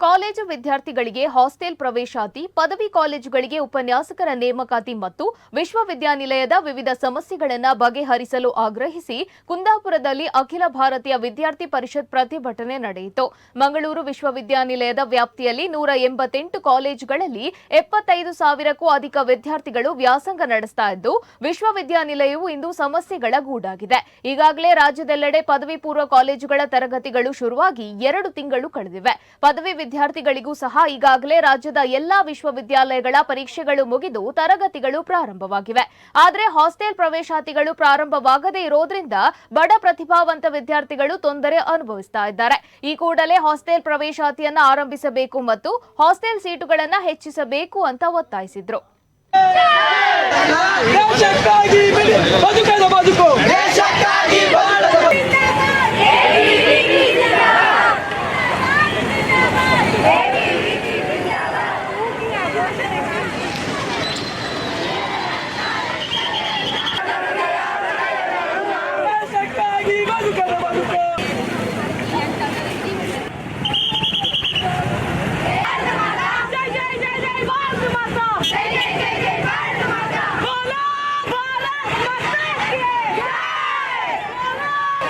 College ವಿದ್ಯಾರ್ಥಿಗಳಿಗೆ hostel ಪ್ರವೇಶಾತಿ, ಪದವಿ ಕಾಲೇಜುಗಳಿಗೆ ಉಪನ್ಯಾಸಕರ ನೇಮಕಾತಿ ಮತ್ತು ವಿಶ್ವವಿದ್ಯಾನಿಲಯದ ವಿವಿಧ ಸಮಸ್ಯೆಗಳನ್ನು ಬಗೆಹರಿಸಲು ಆಗ್ರಹಿಸಿ ಕುಂದಾಪುರದಲ್ಲಿ ಅಖಿಲ ಭಾರತೀಯ ವಿದ್ಯಾರ್ಥಿ ಪರಿಷತ್ ಪ್ರತಿಭಟನೆ ನಡೆಯಿತು. ಮಂಗಳೂರು ವಿಶ್ವವಿದ್ಯಾನಿಲಯದ ವ್ಯಾಪ್ತಿಯಲ್ಲಿ ನೂರ ಎಂಬತ್ತೆಂಟು ಕಾಲೇಜುಗಳಲ್ಲಿ ಎಪ್ಪತ್ತೈದು ಸಾವಿರಕ್ಕೂ ಅಧಿಕ ವಿದ್ಯಾರ್ಥಿಗಳು ವ್ಯಾಸಂಗ ನಡೆಸ್ತಾ ಇದ್ದು, ವಿಶ್ವವಿದ್ಯಾನಿಲಯವು ಇಂದು ಸಮಸ್ಯೆಗಳ ಗೂಡಾಗಿದೆ. ಈಗಾಗಲೇ ರಾಜ್ಯದೆಲ್ಲೆಡೆ ಪದವಿ ಪೂರ್ವ ಕಾಲೇಜುಗಳ ತರಗತಿಗಳು ಶುರುವಾಗಿ ಎರಡು ತಿಂಗಳು ಕಳೆದಿವೆ. ಪದವಿ ವಿದ್ಯಾರ್ಥಿಗಳಿಗೂ ಸಹ ಈಗಾಗಲೇ ರಾಜ್ಯದ ಎಲ್ಲಾ ವಿಶ್ವವಿದ್ಯಾಲಯಗಳ ಪರೀಕ್ಷೆಗಳು ಮುಗಿದು ತರಗತಿಗಳು ಪ್ರಾರಂಭವಾಗಿವೆ. ಆದರೆ ಹಾಸ್ಟೆಲ್ ಪ್ರವೇಶಾತಿಗಳು ಪ್ರಾರಂಭವಾಗದೇ ಇರೋದ್ರಿಂದ ಬಡ ಪ್ರತಿಭಾವಂತ ವಿದ್ಯಾರ್ಥಿಗಳು ತೊಂದರೆ ಅನುಭವಿಸ್ತಾ ಇದ್ದಾರೆ. ಈ ಕೂಡಲೇ ಹಾಸ್ಟೆಲ್ ಪ್ರವೇಶಾತಿಯನ್ನು ಆರಂಭಿಸಬೇಕು ಮತ್ತು ಹಾಸ್ಟೆಲ್ ಸೀಟುಗಳನ್ನು ಹೆಚ್ಚಿಸಬೇಕು ಅಂತ ಒತ್ತಾಯಿಸಿದ್ರು.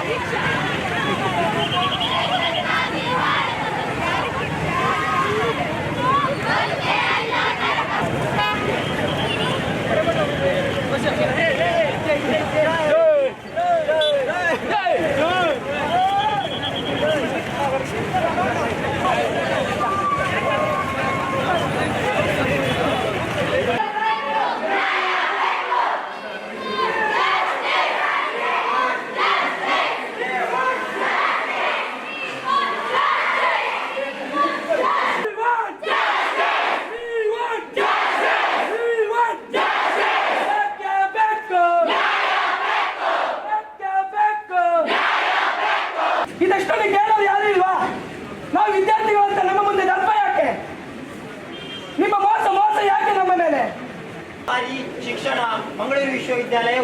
Yeah. ಇದಷ್ಟನ್ನು ಕೇಳೋದು ಯಾರು ಇಲ್ವಾ? ನಾವು ವಿದ್ಯಾರ್ಥಿಗಳು ಅಂತ ನಮ್ಮ ಮುಂದೆ ದರ್ಪ ಯಾಕೆ? ನಿಮ್ಮ ಮೋಸ ಮೋಸ ಯಾಕೆ ನಮ್ಮ ಮೇಲೆ? ಶಿಕ್ಷಣ ಮಂಗಳೂರು ವಿಶ್ವವಿದ್ಯಾಲಯ